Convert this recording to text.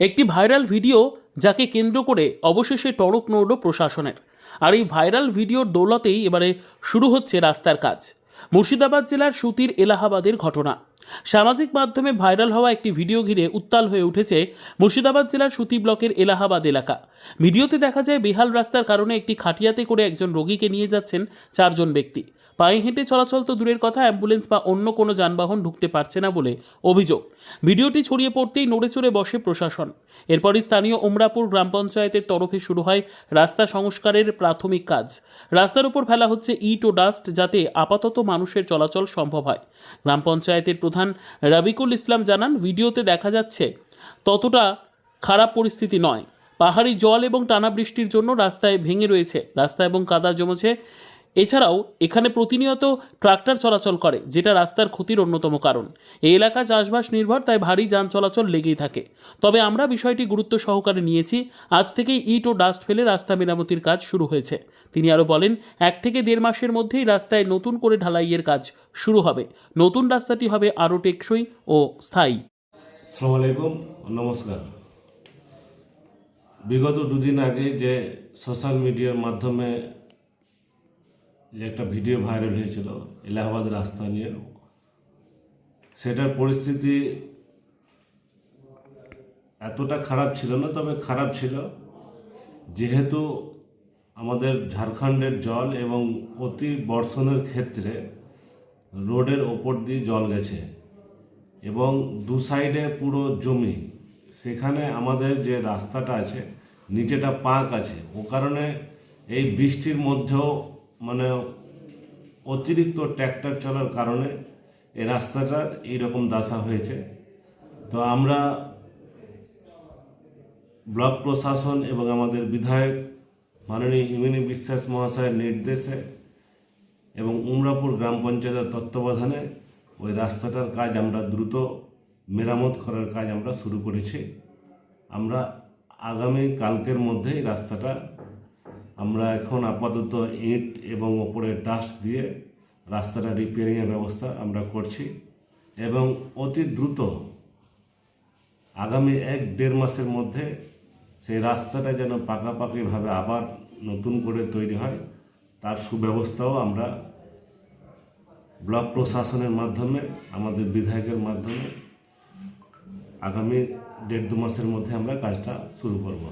একটি viral video যাকে কেন্দ্র করে অবশেষে টরক নড়ল প্রশাসনের। আর এই ভাইরাল ভিডিওর দৌলতেই এবারে শুরু হচ্ছে রাস্তার কাজ। মুর্শিদাবাদ জেলার সুতির এলাহাবাদের ঘটনা। সামাজিক মাধ্যমে ভাইরাল হওয়া একটি ভিডিও ঘিরে উত্তাল হয়ে উঠেছে মুর্শিদাবাদ জেলার সুতি ব্লকের এলাহাবাদ এলাকা। ভিডিওতে দেখা যায়, বেহাল রাস্তার কারণে একটি খাটিয়াতে করে একজন রোগীকে নিয়ে যাচ্ছেন চারজন ব্যক্তি। পায়ে হেঁটে চলাচল তো দূরের কথা, অ্যাম্বুলেন্স বা অন্য কোনো যানবাহন ঢুকতে পারছে না বলে অভিযোগ। ভিডিওটি ছড়িয়ে পড়তেই নড়েচড়ে বসে প্রশাসন। এরপরই স্থানীয় ওমরাপুর গ্রাম পঞ্চায়েতের তরফে শুরু হয় রাস্তা সংস্কারের প্রাথমিক কাজ। রাস্তার উপর ফেলা হচ্ছে ইট ও ডাস্ট যাতে আপাতত মানুষের চলাচল সম্ভব হয়। গ্রাম পঞ্চায়েতের প্রধান রাবিকুল ইসলাম জানান, ভিডিওতে দেখা যাচ্ছে ততটা খারাপ পরিস্থিতি নয়। পাহাড়ি জল এবং টানা বৃষ্টির জন্য রাস্তায় ভেঙে রয়েছে। রাস্তা এবং কাদা জমেছে এছাড়াও এখানে প্রতিনিয়ত ট্রাক্টর চলাচল করে, যেটা রাস্তার ক্ষতির অন্যতম কারণ। এই এলাকা চাষবাস নির্ভর, তাই ভারী যান চলাচল লেগেই থাকে। তবে আমরা বিষয়টি গুরুত্ব সহকারে নিয়েছি। আজ থেকেই ইট ও ডাস্ট ফেলে রাস্তা মেরামতির কাজ শুরু হয়েছে। তিনি আরও বলেন, এক থেকে দেড় মাসের মধ্যেই রাস্তায় নতুন করে ঢালাইয়ের কাজ শুরু হবে। নতুন রাস্তাটি হবে আরও টেকসই ও স্থায়ী। নমস্কার। বিগত দুদিন আগে যে সোশ্যাল মিডিয়ার মাধ্যমে যে একটা ভিডিও ভাইরাল হয়েছিল, এলাহাবাদ রাস্তা নিয়ে। সেটার পরিস্থিতি এতটা খারাপ ছিল না, তবে খারাপ ছিল। যেহেতু আমাদের ঝাড়খণ্ডের জল এবং অতি বর্ষণের ক্ষেত্রে রোডের ওপর দিয়ে জল গেছে এবং দু সাইডে পুরো জমি। সেখানে আমাদের যে রাস্তাটা আছে, নিচেটা পাঁক আছে। ও কারণে এই বৃষ্টির মধ্যেও মানে অতিরিক্ত ট্র্যাক্টর চলার কারণে এই রাস্তাটার এইরকম দশা হয়েছে। তো আমরা ব্লক প্রশাসন এবং আমাদের বিধায়ক মাননীয় ইমিনী বিশ্বাস মহাশয়ের নির্দেশে এবং উমরাপুর গ্রাম পঞ্চায়েতের তত্ত্বাবধানে ওই রাস্তাটার কাজ আমরা দ্রুত মেরামত করার কাজ আমরা শুরু করেছি। আমরা আগামী কালকের মধ্যেই রাস্তাটা আমরা এখন আপাতত ইট এবং ওপরে ডাস্ট দিয়ে রাস্তাটা রিপেয়ারিংয়ের ব্যবস্থা আমরা করছি। এবং অতি দ্রুত আগামী এক দেড় মাসের মধ্যে সেই রাস্তাটা যেন পাকাপাকিভাবে আবার নতুন করে তৈরি হয়, তার সুব্যবস্থাও আমরা ব্লক প্রশাসনের মাধ্যমে, আমাদের বিধায়কের মাধ্যমে আগামী দেড় দু মাসের মধ্যে আমরা কাজটা শুরু করব।